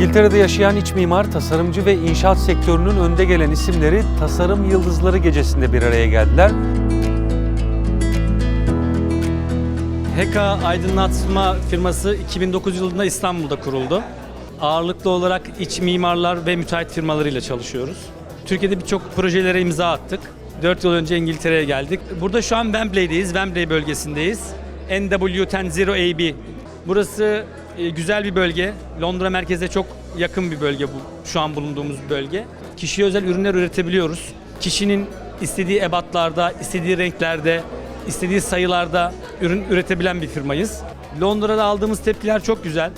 İngiltere'de yaşayan iç mimar, tasarımcı ve inşaat sektörünün önde gelen isimleri Tasarım Yıldızları Gecesi'nde bir araya geldiler. HEKA Aydınlatma firması 2009 yılında İstanbul'da kuruldu. Ağırlıklı olarak iç mimarlar ve müteahhit firmalarıyla çalışıyoruz. Türkiye'de birçok projelere imza attık. 4 yıl önce İngiltere'ye geldik. Burada şu an Wembley'deyiz, Wembley bölgesindeyiz. NW100AB. Burası e, güzel bir bölge. Londra merkeze çok yakın bir bölge bu şu an bulunduğumuz bölge. Kişiye özel ürünler üretebiliyoruz. Kişinin istediği ebatlarda, istediği renklerde, istediği sayılarda ürün üretebilen bir firmayız. Londra'da aldığımız tepkiler çok güzel.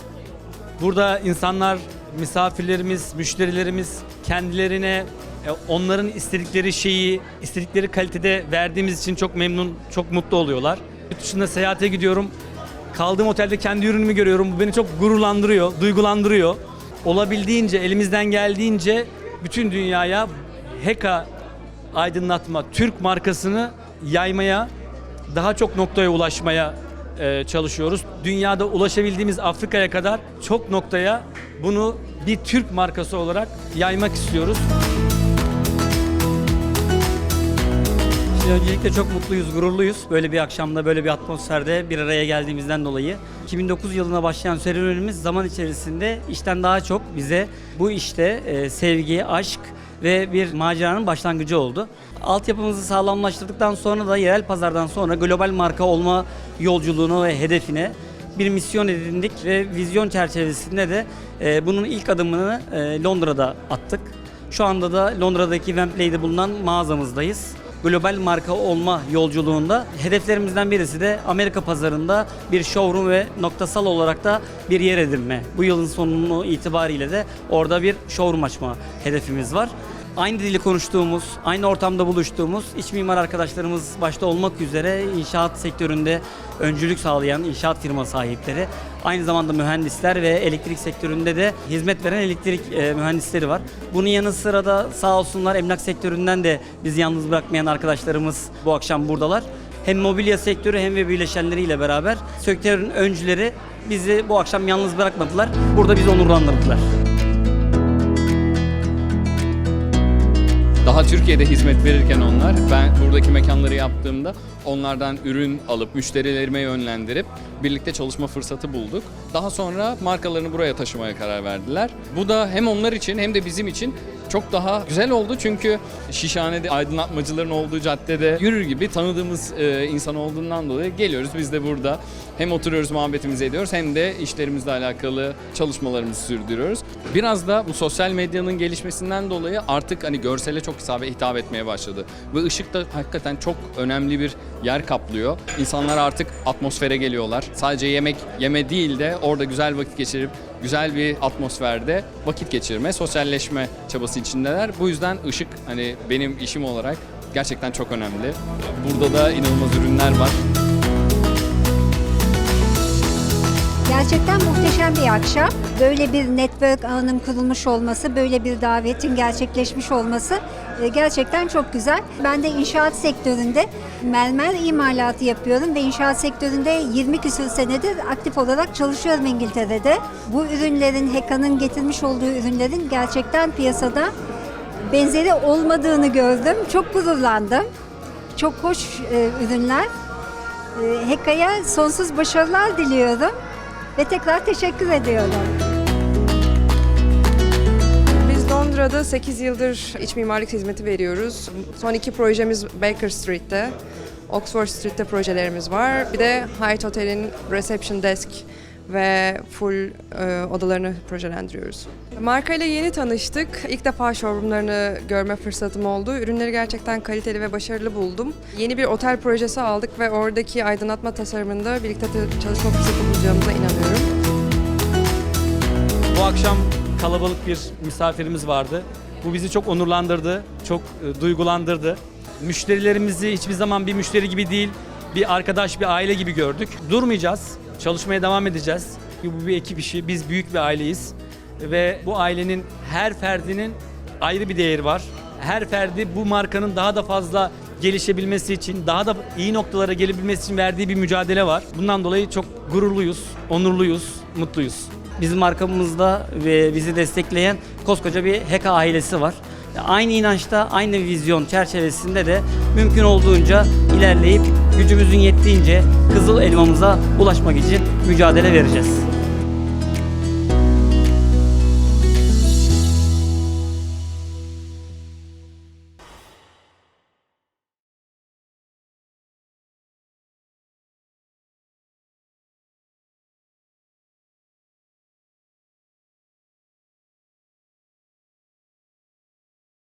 Burada insanlar, misafirlerimiz, müşterilerimiz kendilerine e, onların istedikleri şeyi, istedikleri kalitede verdiğimiz için çok memnun, çok mutlu oluyorlar. Yurt dışında seyahate gidiyorum. Kaldığım otelde kendi ürünümü görüyorum. Bu beni çok gururlandırıyor, duygulandırıyor. Olabildiğince, elimizden geldiğince bütün dünyaya HEKA aydınlatma Türk markasını yaymaya, daha çok noktaya ulaşmaya e, çalışıyoruz. Dünyada ulaşabildiğimiz Afrika'ya kadar çok noktaya bunu bir Türk markası olarak yaymak istiyoruz. Öncelikle çok mutluyuz, gururluyuz. Böyle bir akşamda, böyle bir atmosferde bir araya geldiğimizden dolayı. 2009 yılına başlayan serüvenimiz zaman içerisinde işten daha çok bize bu işte e, sevgi, aşk ve bir maceranın başlangıcı oldu. Altyapımızı sağlamlaştırdıktan sonra da yerel pazardan sonra global marka olma yolculuğunu ve hedefine bir misyon edindik ve vizyon çerçevesinde de e, bunun ilk adımını e, Londra'da attık. Şu anda da Londra'daki Wembley'de bulunan mağazamızdayız. Global marka olma yolculuğunda hedeflerimizden birisi de Amerika pazarında bir showroom ve noktasal olarak da bir yer edinme. Bu yılın sonu itibariyle de orada bir showroom açma hedefimiz var. Aynı dili konuştuğumuz, aynı ortamda buluştuğumuz iç mimar arkadaşlarımız başta olmak üzere inşaat sektöründe öncülük sağlayan inşaat firma sahipleri, aynı zamanda mühendisler ve elektrik sektöründe de hizmet veren elektrik e, mühendisleri var. Bunun yanı sıra da sağ olsunlar emlak sektöründen de bizi yalnız bırakmayan arkadaşlarımız bu akşam buradalar. Hem mobilya sektörü hem ve bileşenleriyle beraber sektörün öncüleri bizi bu akşam yalnız bırakmadılar. Burada bizi onurlandırdılar. Daha Türkiye'de hizmet verirken onlar, ben buradaki mekanları yaptığımda onlardan ürün alıp müşterilerime yönlendirip birlikte çalışma fırsatı bulduk. Daha sonra markalarını buraya taşımaya karar verdiler. Bu da hem onlar için hem de bizim için çok daha güzel oldu çünkü Şişhane'de aydınlatmacıların olduğu caddede yürür gibi tanıdığımız e, insan olduğundan dolayı geliyoruz biz de burada hem oturuyoruz muhabbetimizi ediyoruz hem de işlerimizle alakalı çalışmalarımızı sürdürüyoruz. Biraz da bu sosyal medyanın gelişmesinden dolayı artık hani görsele çok hitap, hitap etmeye başladı. Ve ışık da hakikaten çok önemli bir yer kaplıyor. İnsanlar artık atmosfere geliyorlar. Sadece yemek yeme değil de orada güzel vakit geçirip güzel bir atmosferde vakit geçirme, sosyalleşme çabası içindeler. Bu yüzden ışık hani benim işim olarak gerçekten çok önemli. Burada da inanılmaz ürünler var. Gerçekten muhteşem bir akşam. Böyle bir network ağının kurulmuş olması, böyle bir davetin gerçekleşmiş olması e, gerçekten çok güzel. Ben de inşaat sektöründe mermer imalatı yapıyorum ve inşaat sektöründe 20 küsür senedir aktif olarak çalışıyorum İngiltere'de. Bu ürünlerin, HEKA'nın getirmiş olduğu ürünlerin gerçekten piyasada benzeri olmadığını gördüm. Çok gururlandım. Çok hoş e, ürünler. E, HEKA'ya sonsuz başarılar diliyorum ve tekrar teşekkür ediyorum. Londra'da 8 yıldır iç mimarlık hizmeti veriyoruz. Son iki projemiz Baker Street'te, Oxford Street'te projelerimiz var. Bir de Hyatt Hotel'in reception desk ve full e, odalarını projelendiriyoruz. Markayla yeni tanıştık. İlk defa showroomlarını görme fırsatım oldu. Ürünleri gerçekten kaliteli ve başarılı buldum. Yeni bir otel projesi aldık ve oradaki aydınlatma tasarımında birlikte te- çalışma fırsatı bulacağımıza inanıyorum. Bu akşam kalabalık bir misafirimiz vardı. Bu bizi çok onurlandırdı, çok e, duygulandırdı. Müşterilerimizi hiçbir zaman bir müşteri gibi değil, bir arkadaş, bir aile gibi gördük. Durmayacağız, çalışmaya devam edeceğiz. Bu bir ekip işi, biz büyük bir aileyiz. Ve bu ailenin her ferdinin ayrı bir değeri var. Her ferdi bu markanın daha da fazla gelişebilmesi için, daha da iyi noktalara gelebilmesi için verdiği bir mücadele var. Bundan dolayı çok gururluyuz, onurluyuz, mutluyuz. Bizim arkamızda ve bizi destekleyen koskoca bir HEKA ailesi var. Aynı inançta, aynı vizyon çerçevesinde de mümkün olduğunca ilerleyip gücümüzün yettiğince kızıl elmamıza ulaşmak için mücadele vereceğiz.